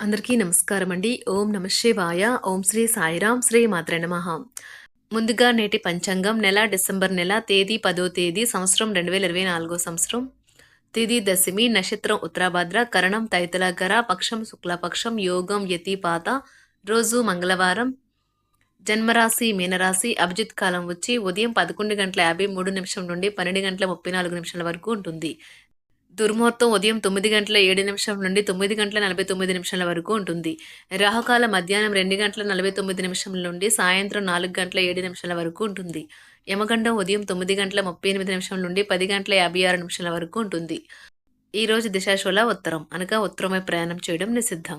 అందరికీ నమస్కారం అండి. ఓం నమ శివాయ. ఓం శ్రీ సాయిరాం శ్రీ మాత్ర నమః. ముందుగా నేటి పంచాంగం నెల డిసెంబర్ నెల తేదీ పదో తేదీ సంవత్సరం రెండు వేల ఇరవై నాలుగో సంవత్సరం. తేదీ దశమి నక్షత్రం ఉత్తరాభద్ర కరణం తైతలగర పక్షం శుక్లపక్షం యోగం యతిపాత రోజు మంగళవారం. జన్మరాశి మీనరాశి అభిజిత్ కాలం వచ్చి ఉదయం పదకొండు గంటల యాభై మూడు నిమిషం నుండి పన్నెండు గంటల ముప్పై నాలుగు నిమిషాల వరకు ఉంటుంది. దుర్ముహూర్తం ఉదయం తొమ్మిది గంటల ఏడు నిమిషం నుండి తొమ్మిది గంటల నలభై తొమ్మిది నిమిషాల వరకు ఉంటుంది. రాహుకాల మధ్యాహ్నం రెండు గంటల నలభై తొమ్మిది నిమిషం నుండి సాయంత్రం నాలుగు గంటల ఏడు నిమిషాల వరకు ఉంటుంది. యమగండం ఉదయం తొమ్మిది గంటల ముప్పై ఎనిమిది నిమిషం నుండి పది గంటల యాభై ఆరు నిమిషాల వరకు ఉంటుంది. ఈరోజు రోజు దిశాశూల ఉత్తరం. అనగా ఉత్తరమై ప్రయాణం చేయడం నిషిద్ధం.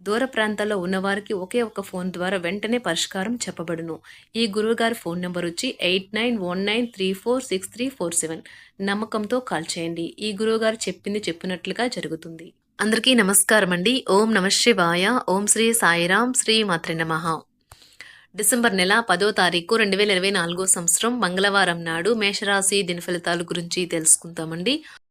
దూర ప్రాంతాల్లో ఉన్నవారికి ఒకే ఒక ఫోన్ ద్వారా వెంటనే పరిష్కారం చెప్పబడును. ఈ గురువుగారి ఫోన్ నెంబర్ వచ్చి eight nine one nine three four six three four seven. నమ్మకంతో కాల్ చేయండి. ఈ గురువుగారు చెప్పింది చెప్పినట్లుగా జరుగుతుంది. అందరికీ నమస్కారం అండి ఓం నమ శివాయ. ఓం శ్రీ సాయిరాం. శ్రీ మాత్రి నమః. డిసెంబర్ నెల పదో తారీఖు రెండు వేల ఇరవై నాలుగో సంవత్సరం మంగళవారం నాడు మేషరాశి దిన ఫలితాల గురించి తెలుసుకుంటామండి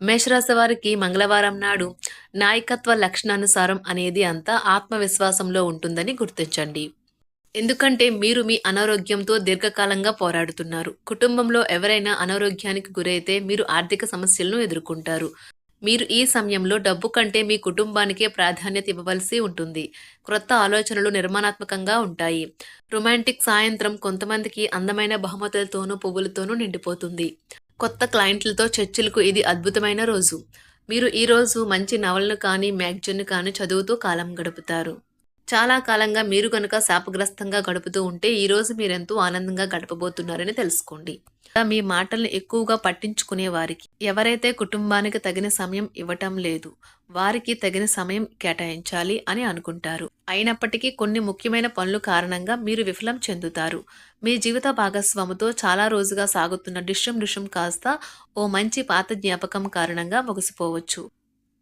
మేషరాశి వారికి మంగళవారం నాడు నాయకత్వ లక్షణానుసారం అనేది అంతా ఆత్మవిశ్వాసంలో ఉంటుందని గుర్తించండి. ఎందుకంటే మీరు మీ అనారోగ్యంతో దీర్ఘకాలంగా పోరాడుతున్నారు. కుటుంబంలో ఎవరైనా అనారోగ్యానికి గురైతే మీరు ఆర్థిక సమస్యలను ఎదుర్కొంటారు. మీరు ఈ సమయంలో డబ్బు కంటే మీ కుటుంబానికే ప్రాధాన్యత ఇవ్వవలసి ఉంటుంది. క్రొత్త ఆలోచనలు నిర్మాణాత్మకంగా ఉంటాయి. రొమాంటిక్ సాయంత్రం కొంతమందికి అందమైన బహుమతులతోనూ పువ్వులతోనూ నిండిపోతుంది. కొత్త క్లయింట్లతో చర్చలకు ఇది అద్భుతమైన రోజు. మీరు ఈ రోజు మంచి నవలను కానీ మ్యాగజైన్ కానీ చదువుతూ కాలం గడుపుతారు. చాలా కాలంగా మీరు కనుక శాపగ్రస్తంగా గడుపుతూ ఉంటే ఈరోజు మీరెంతో ఆనందంగా గడపబోతున్నారని తెలుసుకోండి. మీ మాటల్ని ఎక్కువగా పట్టించుకునే వారికి ఎవరైతే కుటుంబానికి తగిన సమయం ఇవ్వటం లేదు వారికి తగిన సమయం కేటాయించాలి అని అనుకుంటారు. అయినప్పటికీ కొన్ని ముఖ్యమైన పనులు కారణంగా మీరు విఫలం చెందుతారు. మీ జీవిత భాగస్వామితో చాలా రోజుగా సాగుతున్న డిషం డిషం కాస్త ఓ మంచి పాత జ్ఞాపకం కారణంగా ముగిసిపోవచ్చు.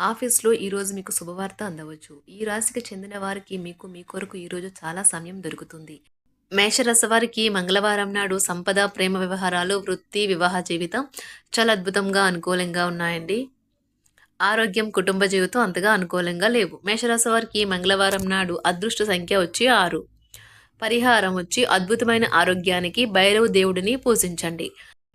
ఆఫీస్లో ఈరోజు మీకు శుభవార్త అందవచ్చు. ఈ రాశికి చెందిన వారికి మీకు మీ కొరకు ఈరోజు చాలా సమయం దొరుకుతుంది. మేషరాశి వారికి మంగళవారం నాడు సంపద ప్రేమ వ్యవహారాలు వృత్తి వివాహ జీవితం చాలా అద్భుతంగా అనుకూలంగా ఉన్నాయండి. ఆరోగ్యం కుటుంబ జీవితం అంతగా అనుకూలంగా లేవు. మేషరాశి వారికి మంగళవారం నాడు అదృష్ట సంఖ్య వచ్చి ఆరు. పరిహారం వచ్చి అద్భుతమైన ఆరోగ్యానికి భైరవ దేవుడిని పూజించండి.